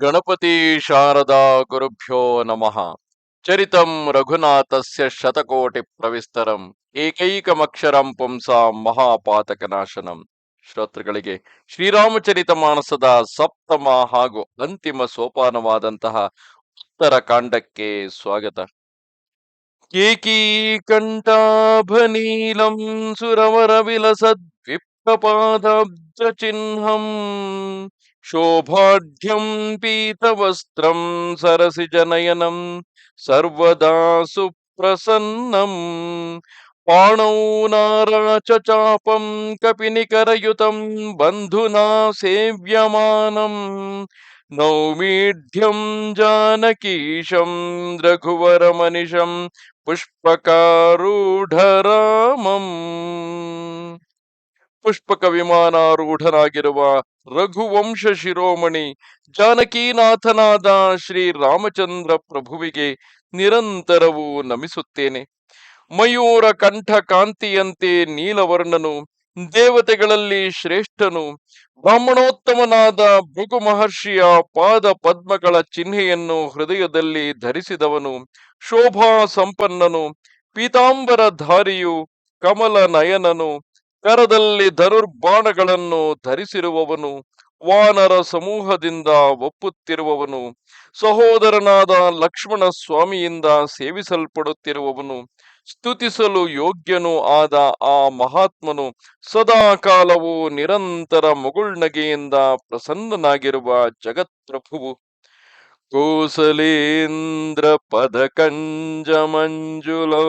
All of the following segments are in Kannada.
ಗಣಪತಿ ಶಾರದಾ ಗುರುಭ್ಯೋ ನಮಃ. ಚರಿತಂ ರಘುನಾಥಸ್ಯ ಶತಕೋಟಿ ಪ್ರವಿಸ್ತರಂ, ಏಕೈಕಮಕ್ಷರಂ ಪುಂಸಾಂ ಮಹಾಪಾತಕನಾಶನಂ. ಶ್ರೋತೃಗಳಿಗೆ ಶ್ರೀರಾಮಚರಿತ ಮಾನಸದ ಸಪ್ತಮ ಹಾಗೂ ಅಂತಿಮ ಸೋಪಾನವಾದಂತಹ ಉತ್ತರ ಕಾಂಡಕ್ಕೆ ಸ್ವಾಗತ. ಏಕೀಕಂಠಾಭನೀಲಂ ಸುರವರ ವಿಲಸದ್ವಿಪ್ರಪಾದಾಬ್ಜ ಚಿಹ್ನಂ ಶೋಭಾಢ್ಯಂ ಪೀತವಸ್ತ್ರಂ ಸರಸಿಜನಯನಂ ಸರ್ವದಾ ಸುಪ್ರಸನ್ನಂ ಪಾಣೌ ನಾರಾಚಚಾಪಂ ಕಪಿನಿಕರಯುತಂ ಬಂಧುನಾ ಸೇವ್ಯಮಾನಂ ನೌಮೀಢ್ಯಂ ಜಾನಕೀಶಂ ರಘುವರಮನಿಶಂ ಪುಷ್ಪಕಾರೂಢರಾಮಂ ಪುಷ್ಪಕ ವಿಮಾನಾರೂಢನಾಗಿರುವ ರಘುವಂಶ ಶಿರೋಮಣಿ, ಜಾನಕೀನಾಥನಾದ ಶ್ರೀ ರಾಮಚಂದ್ರ ಪ್ರಭುವಿಗೆ ನಿರಂತರವೂ ನಮಿಸುತ್ತೇನೆ. ಮಯೂರ ಕಂಠ ಕಾಂತಿಯಂತೆ ನೀಲವರ್ಣನು, ದೇವತೆಗಳಲ್ಲಿ ಶ್ರೇಷ್ಠನು, ಬ್ರಾಹ್ಮಣೋತ್ತಮನಾದ ಭೃಗು ಮಹರ್ಷಿಯ ಪಾದ ಪದ್ಮಗಳ ಚಿಹ್ನೆಯನ್ನು ಹೃದಯದಲ್ಲಿ ಧರಿಸಿದವನು, ಶೋಭಾ ಸಂಪನ್ನನು ಪೀತಾಂಬರಧಾರಿಯು ಕಮಲ ನಯನನು ಕರದಲ್ಲಿ ಧನುರ್ಬಾಣಗಳನ್ನು ಧರಿಸಿರುವವನು, ವಾನರ ಸಮೂಹದಿಂದ ಒಪ್ಪುತ್ತಿರುವವನು, ಸಹೋದರನಾದ ಲಕ್ಷ್ಮಣ ಸ್ವಾಮಿಯಿಂದ ಸೇವಿಸಲ್ಪಡುತ್ತಿರುವವನು, ಸ್ತುತಿಸಲು ಯೋಗ್ಯನೂ ಆದ ಆ ಮಹಾತ್ಮನು ಸದಾ ಕಾಲವು ನಿರಂತರ ಮುಗುಳ್ನಗೆಯಿಂದ ಪ್ರಸನ್ನನಾಗಿರುವ ಜಗತ್ಪ್ರಭುವು. ಕೋಸಲೇಂದ್ರ ಪದಕಂಜ ಮಂಜುಲೌ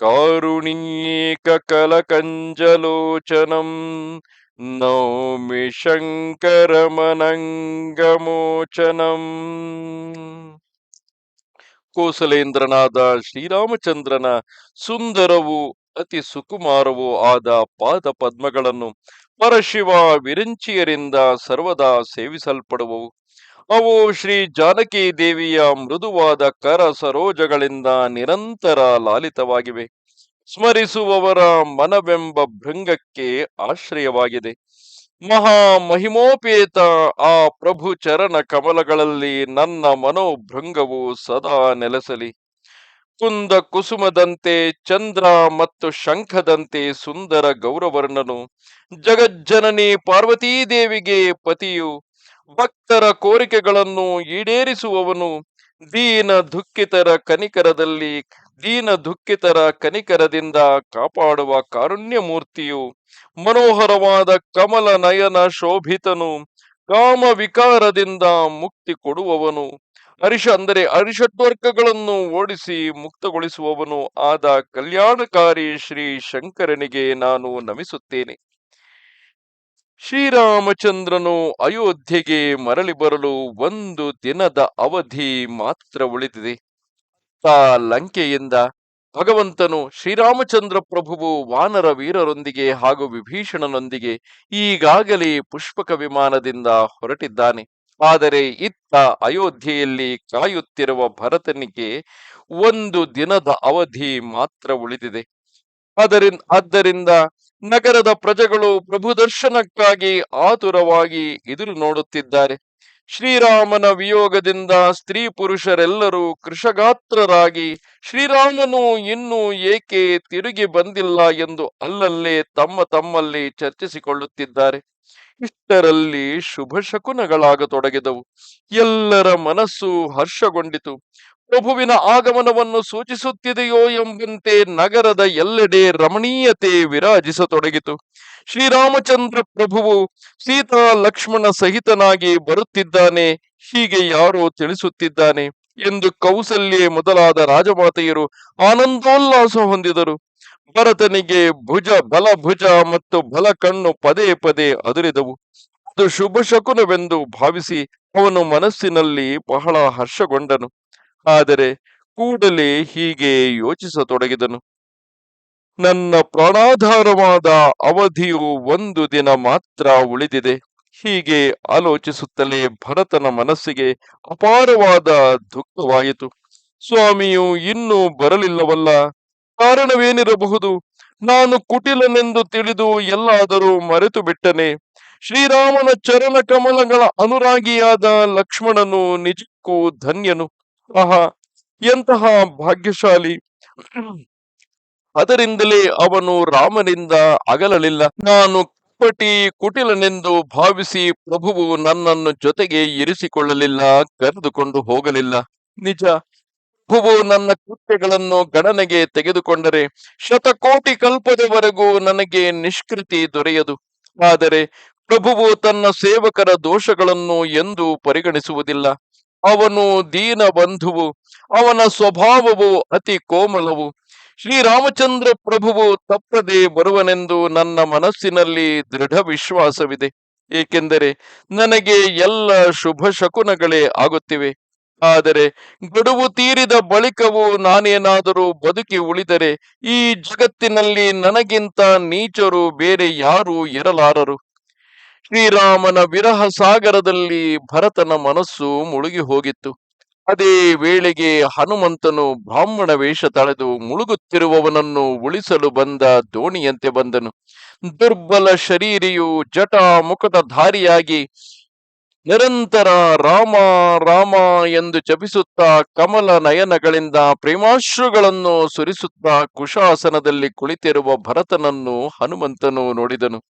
ಕಾರುಣೀಕ ಕಲಕಂಜಲೋಚನಂ ನೌಮಿ ಶಂಕರಮನಂಗಮೋಚನಂ. ಕೋಸಲೇಂದ್ರನಾದ ಶ್ರೀರಾಮಚಂದ್ರನ ಸುಂದರವೂ ಅತಿ ಸುಕುಮಾರವೂ ಆದ ಪಾದ ಪದ್ಮಗಳನ್ನು ಪರಶಿವ ವಿರಂಚಿಯರಿಂದ ಸರ್ವದಾ ಸೇವಿಸಲ್ಪಡುವವು. ಅವು ಶ್ರೀ ಜಾನಕಿ ದೇವಿಯ ಮೃದುವಾದ ಕರ ಸರೋಜಗಳಿಂದ ನಿರಂತರ ಲಾಲಿತವಾಗಿವೆ. ಸ್ಮರಿಸುವವರ ಮನವೆಂಬ ಭೃಂಗಕ್ಕೆ ಆಶ್ರಯವಾಗಿದೆ. ಮಹಾ ಮಹಿಮೋಪೇತ, ಆ ಪ್ರಭು ಚರಣ ಕಮಲಗಳಲ್ಲಿ ನನ್ನ ಮನೋಭೃಂಗವು ಸದಾ ನೆಲೆಸಲಿ. ಕುಂದ ಕುಸುಮದಂತೆ ಚಂದ್ರ ಮತ್ತು ಶಂಖದಂತೆ ಸುಂದರ ಗೌರವರ್ಣನು. ಜಗಜ್ಜನನಿ ಪಾರ್ವತೀ ದೇವಿಗೆ ಪತಿಯು. ಭಕ್ತರ ಕೋರಿಕೆಗಳನ್ನು ಈಡೇರಿಸುವವನು ದೀನ ದುಃಖಿತರ ಕನಿಕರದಲ್ಲಿ, ದೀನ ದುಃಖಿತರ ಕನಿಕರದಿಂದ ಕಾಪಾಡುವ ಕಾರುಣ್ಯ ಮೂರ್ತಿಯು ಮನೋಹರವಾದ ಕಮಲ ನಯನ ಶೋಭಿತನು, ಕಾಮ ವಿಕಾರದಿಂದ ಮುಕ್ತಿ ಕೊಡುವವನು. ಅರಿಷ ಅಂದರೆ ಅರಿಷಡ್ವರ್ಗಗಳನ್ನು ಓಡಿಸಿ ಮುಕ್ತಗೊಳಿಸುವವನು. ಆದ ಕಲ್ಯಾಣಕಾರಿ ಶ್ರೀ ಶಂಕರನಿಗೆ ನಾನು ನಮಿಸುತ್ತೇನೆ. ಶ್ರೀರಾಮಚಂದ್ರನು ಅಯೋಧ್ಯೆಗೆ ಮರಳಿ ಬರಲು ಒಂದು ದಿನದ ಅವಧಿ ಮಾತ್ರ ಉಳಿದಿದೆ. ತಾ ಲಂಕೆಯಿಂದ ಭಗವಂತನು ಶ್ರೀರಾಮಚಂದ್ರ ಪ್ರಭುವು ವಾನರ ವೀರರೊಂದಿಗೆ ಹಾಗೂ ವಿಭೀಷಣನೊಂದಿಗೆ ಈಗಾಗಲೇ ಪುಷ್ಪಕ ವಿಮಾನದಿಂದ ಹೊರಟಿದ್ದಾನೆ. ಆದರೆ ಇತ್ತ ಅಯೋಧ್ಯೆಯಲ್ಲಿ ಕಾಯುತ್ತಿರುವ ಭರತನಿಗೆ ಒಂದು ದಿನದ ಅವಧಿ ಮಾತ್ರ ಉಳಿದಿದೆ. ಅದರಿಂದ ಆದ್ದರಿಂದ ನಗರದ ಪ್ರಜೆಗಳು ಪ್ರಭು ದರ್ಶನಕ್ಕಾಗಿ ಆತುರವಾಗಿ ಎದುರು ನೋಡುತ್ತಿದ್ದಾರೆ. ಶ್ರೀರಾಮನ ವಿಯೋಗದಿಂದ ಸ್ತ್ರೀ ಪುರುಷರೆಲ್ಲರೂ ಕೃಷಗಾತ್ರರಾಗಿ ಶ್ರೀರಾಮನು ಇನ್ನೂ ಏಕೆ ತಿರುಗಿ ಬಂದಿಲ್ಲ ಎಂದು ಅಲ್ಲಲ್ಲೇ ತಮ್ಮ ತಮ್ಮಲ್ಲಿ ಚರ್ಚಿಸಿಕೊಳ್ಳುತ್ತಿದ್ದಾರೆ. ಇಷ್ಟರಲ್ಲಿ ಶುಭ ಶಕುನಗಳಾಗತೊಡಗಿದವು. ಎಲ್ಲರ ಮನಸ್ಸು ಹರ್ಷಗೊಂಡಿತು. ಪ್ರಭುವಿನ ಆಗಮನವನ್ನು ಸೂಚಿಸುತ್ತಿದೆಯೋ ಎಂಬಂತೆ ನಗರದ ಎಲ್ಲೆಡೆ ರಮಣೀಯತೆ ವಿರಾಜಿಸತೊಡಗಿತು. ಶ್ರೀರಾಮಚಂದ್ರ ಪ್ರಭುವು ಸೀತಾ ಲಕ್ಷ್ಮಣ ಸಹಿತನಾಗಿ ಬರುತ್ತಿದ್ದಾನೆ, ಹೀಗೆ ಯಾರೋ ತಿಳಿಸುತ್ತಿದ್ದಾನೆ ಎಂದು ಕೌಸಲ್ಯೆ ಮೊದಲಾದ ರಾಜಮಾತೆಯರು ಆನಂದೋಲ್ಲಾಸ ಹೊಂದಿದರು. ಭರತನಿಗೆ ಭುಜ ಬಲ ಭುಜ ಮತ್ತು ಬಲ ಕಣ್ಣು ಪದೇ ಪದೇ ಅದುರಿದವು. ಅದು ಶುಭ ಶಕುನವೆಂದು ಭಾವಿಸಿ ಅವನು ಮನಸ್ಸಿನಲ್ಲಿ ಬಹಳ ಹರ್ಷಗೊಂಡನು. ಆದರೆ ಕೂಡಲೇ ಹೀಗೆ ಯೋಚಿಸತೊಡಗಿದನು. ನನ್ನ ಪ್ರಾಣಾಧಾರವಾದ ಅವಧಿಯು ಒಂದು ದಿನ ಮಾತ್ರ ಉಳಿದಿದೆ. ಹೀಗೆ ಆಲೋಚಿಸುತ್ತಲೇ ಭರತನ ಮನಸ್ಸಿಗೆ ಅಪಾರವಾದ ದುಃಖವಾಯಿತು. ಸ್ವಾಮಿಯು ಇನ್ನೂ ಬರಲಿಲ್ಲವಲ್ಲ. ಕಾರಣವೇನಿರಬಹುದು? ನಾನು ಕುಟಿಲನೆಂದು ತಿಳಿದು ಎಲ್ಲಾದರೂ ಮರೆತು ಬಿಟ್ಟನೆ ಶ್ರೀರಾಮನ ಚರಣ ಕಮಲಗಳ ಅನುರಾಗಿಯಾದ ಲಕ್ಷ್ಮಣನು ನಿಜಕ್ಕೂ ಧನ್ಯನು. ಆಹಾ, ಎಂತಹ ಭಾಗ್ಯಶಾಲಿ. ಅದರಿಂದಲೇ ಅವನು ರಾಮನಿಂದ ಅಗಲಲಿಲ್ಲ. ನಾನು ಕಪಟಿ ಕುಟಿಲನೆಂದು ಭಾವಿಸಿ ಪ್ರಭುವು ನನ್ನನ್ನು ಜೊತೆಗೆ ಇರಿಸಿಕೊಳ್ಳಲಿಲ್ಲ, ಕರೆದುಕೊಂಡು ಹೋಗಲಿಲ್ಲ. ನಿಜ. ಪ್ರಭುವು ನನ್ನ ಕೃತ್ಯಗಳನ್ನು ಗಣನೆಗೆ ತೆಗೆದುಕೊಂಡರೆ ಶತಕೋಟಿ ಕಲ್ಪದವರೆಗೂ ನನಗೆ ನಿಷ್ಕೃತಿ ದೊರೆಯದು. ಆದರೆ ಪ್ರಭುವು ತನ್ನ ಸೇವಕರ ದೋಷಗಳನ್ನು ಎಂದೂ ಪರಿಗಣಿಸುವುದಿಲ್ಲ. ಅವನು ದೀನ ಬಂಧುವು ಅವನ ಸ್ವಭಾವವು ಅತಿ ಕೋಮಲವು. ಶ್ರೀರಾಮಚಂದ್ರ ಪ್ರಭುವು ತಪ್ಪದೆ ಬರುವನೆಂದು ನನ್ನ ಮನಸ್ಸಿನಲ್ಲಿ ದೃಢ ವಿಶ್ವಾಸವಿದೆ. ಏಕೆಂದರೆ ನನಗೆ ಎಲ್ಲ ಶುಭ ಶಕುನಗಳೇ ಆಗುತ್ತಿವೆ. ಆದರೆ ಗಡುವು ತೀರಿದ ಬಳಿಕವೂ ನಾನೇನಾದರೂ ಬದುಕಿ ಉಳಿದರೆ ಈ ಜಗತ್ತಿನಲ್ಲಿ ನನಗಿಂತ ನೀಚರು ಬೇರೆ ಯಾರೂ ಇರಲಾರರು. ಶ್ರೀರಾಮನ ವಿರಹ ಸಾಗರದಲ್ಲಿ ಭರತನ ಮನಸ್ಸು ಮುಳುಗಿ ಹೋಗಿತ್ತು. ಅದೇ ವೇಳೆಗೆ ಹನುಮಂತನು ಬ್ರಾಹ್ಮಣ ವೇಷ ತಳೆದು ಮುಳುಗುತ್ತಿರುವವನನ್ನು ಉಳಿಸಲು ಬಂದ ದೋಣಿಯಂತೆ ಬಂದನು. ದುರ್ಬಲ ಶರೀರಿಯು ಜಟ ಮುಖದ ಧಾರಿಯಾಗಿ, ನಿರಂತರ ರಾಮ ರಾಮ ಎಂದು ಜಪಿಸುತ್ತಾ ಕಮಲ ನಯನಗಳಿಂದ ಪ್ರೇಮಾಶ್ರುಗಳನ್ನು ಸುರಿಸುತ್ತಾ ಕುಶಾಸನದಲ್ಲಿ ಕುಳಿತಿರುವ ಭರತನನ್ನು ಹನುಮಂತನು ನೋಡಿದನು.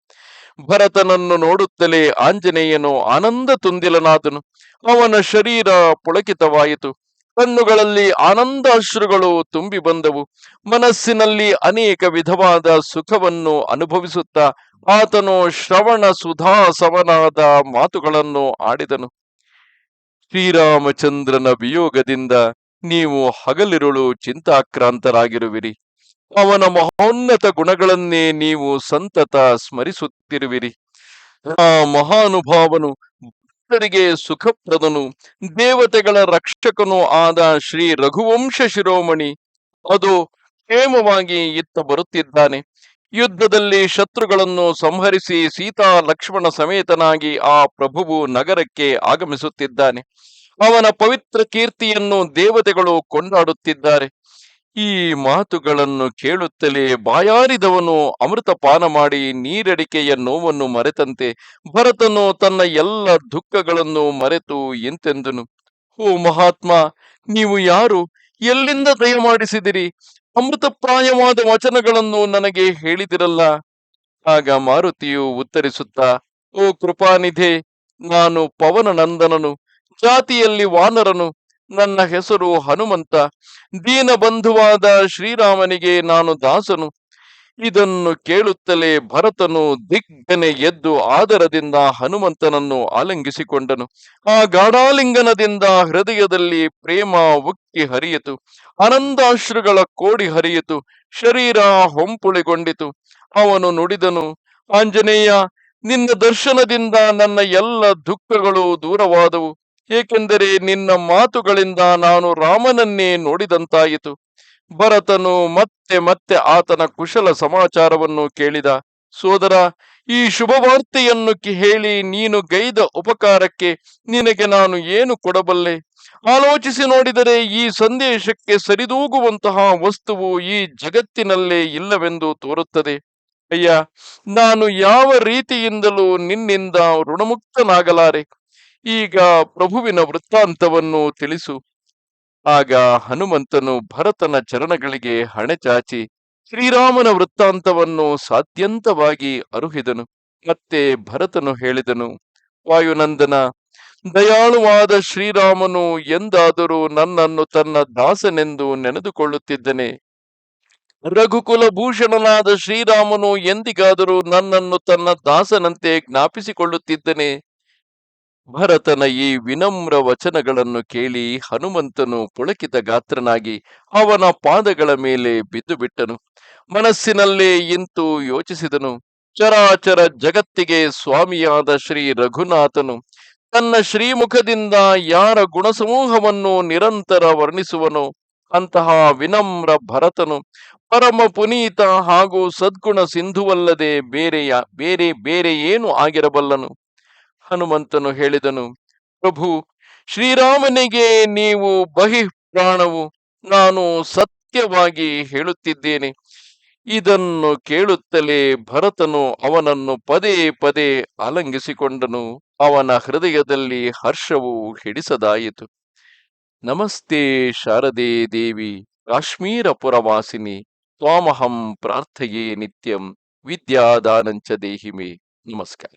ಭರತನನ್ನು ನೋಡುತ್ತಲೇ ಆಂಜನೇಯನು ಆನಂದ ತುಂದಿಲನಾದನು. ಅವನ ಶರೀರ ಪುಳಕಿತವಾಯಿತು. ಕಣ್ಣುಗಳಲ್ಲಿ ಆನಂದ ಅಶ್ರುಗಳು ತುಂಬಿ ಬಂದವು. ಮನಸ್ಸಿನಲ್ಲಿ ಅನೇಕ ವಿಧವಾದ ಸುಖವನ್ನು ಅನುಭವಿಸುತ್ತಾ ಆತನು ಶ್ರವಣ ಸುಧಾ ಸವನಾದ ಮಾತುಗಳನ್ನು ಆಡಿದನು. ಶ್ರೀರಾಮಚಂದ್ರನ ವಿಯೋಗದಿಂದ ನೀವು ಹಗಲಿರುಳು ಚಿಂತಾಕ್ರಾಂತರಾಗಿರುವಿರಿ. ಅವನ ಮಹೋನ್ನತ ಗುಣಗಳನ್ನೇ ನೀವು ಸಂತತ ಸ್ಮರಿಸುತ್ತಿರುವಿರಿ. ಆ ಮಹಾನುಭಾವನು ಭಕ್ತರಿಗೆ ಸುಖಪ್ರದನು, ದೇವತೆಗಳ ರಕ್ಷಕನು ಆದ ಶ್ರೀ ರಘುವಂಶ ಶಿರೋಮಣಿ, ಅದು ಕ್ಷೇಮವಾಗಿ ಇತ್ತ ಬರುತ್ತಿದ್ದಾನೆ. ಯುದ್ಧದಲ್ಲಿ ಶತ್ರುಗಳನ್ನು ಸಂಹರಿಸಿ ಸೀತಾ ಲಕ್ಷ್ಮಣ ಸಮೇತನಾಗಿ ಆ ಪ್ರಭುವು ನಗರಕ್ಕೆ ಆಗಮಿಸುತ್ತಿದ್ದಾನೆ. ಅವನ ಪವಿತ್ರ ಕೀರ್ತಿಯನ್ನು ದೇವತೆಗಳು ಕೊಂಡಾಡುತ್ತಿದ್ದಾರೆ. ಈ ಮಾತುಗಳನ್ನು ಕೇಳುತ್ತಲೇ ಬಾಯಾರಿದವನು ಅಮೃತ ಪಾನ ಮಾಡಿ ನೀರಡಿಕೆಯ ನೋವನ್ನು ಮರೆತಂತೆ ಭರತನು ತನ್ನ ಎಲ್ಲ ದುಃಖಗಳನ್ನು ಮರೆತು ಎಂತೆಂದನು. ಓ ಮಹಾತ್ಮ, ನೀವು ಯಾರು? ಎಲ್ಲಿಂದ ದಯಮಾಡಿಸಿದಿರಿ? ಅಮೃತಪ್ರಾಯವಾದ ವಚನಗಳನ್ನು ನನಗೆ ಹೇಳಿದಿರಲ್ಲ. ಆಗ ಮಾರುತಿಯು ಉತ್ತರಿಸುತ್ತಾ, ಓ ಕೃಪಾನಿಧೆ, ನಾನು ಪವನ ನಂದನನು ಜಾತಿಯಲ್ಲಿ ವಾನರನು ನನ್ನ ಹೆಸರು ಹನುಮಂತ. ದೀನ ಬಂಧುವಾದ ಶ್ರೀರಾಮನಿಗೆ ನಾನು ದಾಸನು. ಇದನ್ನು ಕೇಳುತ್ತಲೇ ಭರತನು ದಿಗ್ಗನೆ ಎದ್ದು ಆದರದಿಂದ ಹನುಮಂತನನ್ನು ಆಲಂಗಿಸಿಕೊಂಡನು. ಆ ಗಾಢಾಲಿಂಗನದಿಂದ ಹೃದಯದಲ್ಲಿ ಪ್ರೇಮ ಉಕ್ಕಿ ಹರಿಯಿತು. ಅನಂದಾಶ್ರುಗಳ ಕೋಡಿ ಹರಿಯಿತು. ಶರೀರ ಹೊಂಪುಳಿಗೊಂಡಿತು. ಅವನು ನುಡಿದನು, ಆಂಜನೇಯ, ನಿನ್ನ ದರ್ಶನದಿಂದ ನನ್ನ ಎಲ್ಲ ದುಃಖಗಳು ದೂರವಾದವು. ಏಕೆಂದರೆ ನಿನ್ನ ಮಾತುಗಳಿಂದ ನಾನು ರಾಮನನ್ನೇ ನೋಡಿದಂತಾಯಿತು. ಭರತನು ಮತ್ತೆ ಮತ್ತೆ ಆತನ ಕುಶಲ ಸಮಾಚಾರವನ್ನು ಕೇಳಿದ. ಸೋದರ, ಈ ಶುಭವಾರ್ತೆಯನ್ನು ಹೇಳಿ ನೀನು ಗೈದ ಉಪಕಾರಕ್ಕೆ ನಿನಗೆ ನಾನು ಏನು ಕೊಡಬಲ್ಲೆ? ಆಲೋಚಿಸಿ ನೋಡಿದರೆ ಈ ಸಂದೇಶಕ್ಕೆ ಸರಿದೂಗುವಂತಹ ವಸ್ತುವು ಈ ಜಗತ್ತಿನಲ್ಲೇ ಇಲ್ಲವೆಂದು ತೋರುತ್ತದೆ. ಅಯ್ಯ, ನಾನು ಯಾವ ರೀತಿಯಿಂದಲೂ ನಿನ್ನಿಂದ ಋಣಮುಕ್ತನಾಗಲಾರೆ? ಈಗ ಪ್ರಭುವಿನ ವೃತ್ತಾಂತವನ್ನು ತಿಳಿಸು. ಆಗ ಹನುಮಂತನು ಭರತನ ಚರಣಗಳಿಗೆ ಹಣೆಚಾಚಿ ಶ್ರೀರಾಮನ ವೃತ್ತಾಂತವನ್ನು ಸಾದ್ಯಂತವಾಗಿ ಅರುಹಿದನು. ಮತ್ತೆ ಭರತನು ಹೇಳಿದನು, ವಾಯುನಂದನ, ದಯಾಳುವಾದ ಶ್ರೀರಾಮನು ಎಂದಾದರೂ ನನ್ನನ್ನು ತನ್ನ ದಾಸನೆಂದು ನೆನೆದುಕೊಳ್ಳುತ್ತಿದ್ದನೆ. ರಘುಕುಲ ಭೂಷಣನಾದ ಶ್ರೀರಾಮನು ಎಂದಿಗಾದರೂ ನನ್ನನ್ನು ತನ್ನ ದಾಸನಂತೆ ಜ್ಞಾಪಿಸಿಕೊಳ್ಳುತ್ತಿದ್ದನೆ. ಭರತನ ಈ ವಿನಮ್ರ ವಚನಗಳನ್ನು ಕೇಳಿ ಹನುಮಂತನು ಪುಳಕಿತ ಗಾತ್ರನಾಗಿ ಅವನ ಪಾದಗಳ ಮೇಲೆ ಬಿದ್ದು ಬಿಟ್ಟನು. ಮನಸ್ಸಿನಲ್ಲೇ ಇಂತು ಯೋಚಿಸಿದನು. ಚರಾಚರ ಜಗತ್ತಿಗೆ ಸ್ವಾಮಿಯಾದ ಶ್ರೀ ರಘುನಾಥನು ತನ್ನ ಶ್ರೀಮುಖದಿಂದ ಯಾರ ಗುಣಸಮೂಹವನ್ನು ನಿರಂತರ ವರ್ಣಿಸುವನು ಅಂತಹ ವಿನಮ್ರ ಭರತನು ಪರಮ ಪುನೀತ ಹಾಗೂ ಸದ್ಗುಣ ಸಿಂಧುವಲ್ಲದೆ ಬೇರೆಯ ಬೇರೆ ಬೇರೆ ಏನು ಆಗಿರಬಲ್ಲನು. ಹನುಮಂತನು ಹೇಳಿದನು, ಪ್ರಭು, ಶ್ರೀರಾಮನಿಗೆ ನೀವು ಬಹಿ ಪ್ರಾಣವು ನಾನು ಸತ್ಯವಾಗಿ ಹೇಳುತ್ತಿದ್ದೇನೆ. ಇದನ್ನು ಕೇಳುತ್ತಲೇ ಭರತನು ಅವನನ್ನು ಪದೇ ಪದೇ ಆಲಂಗಿಸಿಕೊಂಡನು. ಅವನ ಹೃದಯದಲ್ಲಿ ಹರ್ಷವು ಹಿಡಿಸದಾಯಿತು. ನಮಸ್ತೆ ಶಾರದೆ ದೇವಿ ಕಾಶ್ಮೀರ ಪುರವಾಸಿನಿ ತ್ವಾಮಹಂ ಪ್ರಾರ್ಥೆಯೇ ನಿತ್ಯಂ, ವಿದ್ಯಾದಾನಂಚ ದೇಹಿಮೆ. ನಮಸ್ಕಾರ.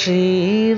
Shri